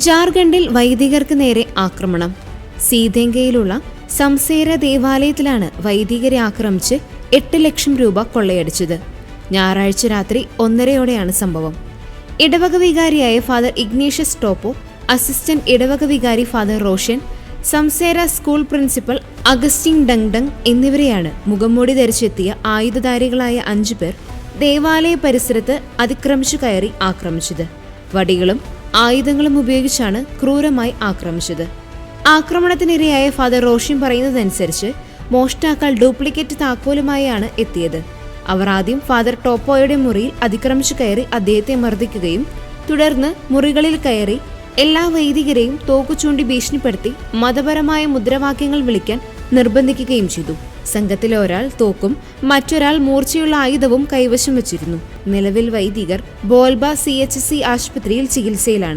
ജാർഖണ്ഡിൽ വൈദികർക്ക് നേരെ ആക്രമണം. സീതങ്കയിലുള്ള സംസേര ദേവാലയത്തിലാണ് വൈദികരെ ആക്രമിച്ച് എട്ട് ലക്ഷം രൂപ കൊള്ളയടിച്ചത്. ഞായറാഴ്ച രാത്രി ഒന്നരയോടെയാണ് സംഭവം. ഇടവക വികാരിയായ ഫാദർ ഇഗ്നീഷ്യസ് ടോപ്പോ അസിസ്റ്റന്റ് ഇടവക വികാരി father Roshan Samsera school principal Augustine Dungdung എന്നിവരെയാണ് മുഖംമൂടി ധരിച്ചെത്തിയ ആയുധധാരികളായ അഞ്ചു പേർ ദേവാലയ പരിസരത്ത് അതിക്രമിച്ചു കയറി ആക്രമിച്ചത്. വടികളും ആയുധങ്ങളും ഉപയോഗിച്ചാണ് ക്രൂരമായി ആക്രമിച്ചത്. ആക്രമണത്തിനിരയായ ഫാദർ റോഷിൻ പറയുന്നതനുസരിച്ച് മോഷ്ടാക്കൾ ഡ്യൂപ്ലിക്കേറ്റ് താക്കോലുമായാണ് എത്തിയത്. അവർ ആദ്യം ഫാദർ ടോപ്പോയുടെ മുറിയിൽ അതിക്രമിച്ചു കയറി അദ്ദേഹത്തെ മർദ്ദിക്കുകയും തുടർന്ന് മുറികളിൽ കയറി എല്ലാ വൈദികരെയും തോക്കു ചൂണ്ടി ഭീഷണിപ്പെടുത്തി മതപരമായ മുദ്രാവാക്യങ്ങൾ വിളിക്കാൻ നിർബന്ധിക്കുകയും ചെയ്തു. സംഘത്തിലെ ഒരാൾ തോക്കും മറ്റൊരാൾ മൂർച്ചയുള്ള ആയുധവും കൈവശം വച്ചിരുന്നു. നിലവിൽ വൈദികർ ബോൽബ സി ആശുപത്രിയിൽ ചികിത്സയിലാണ്.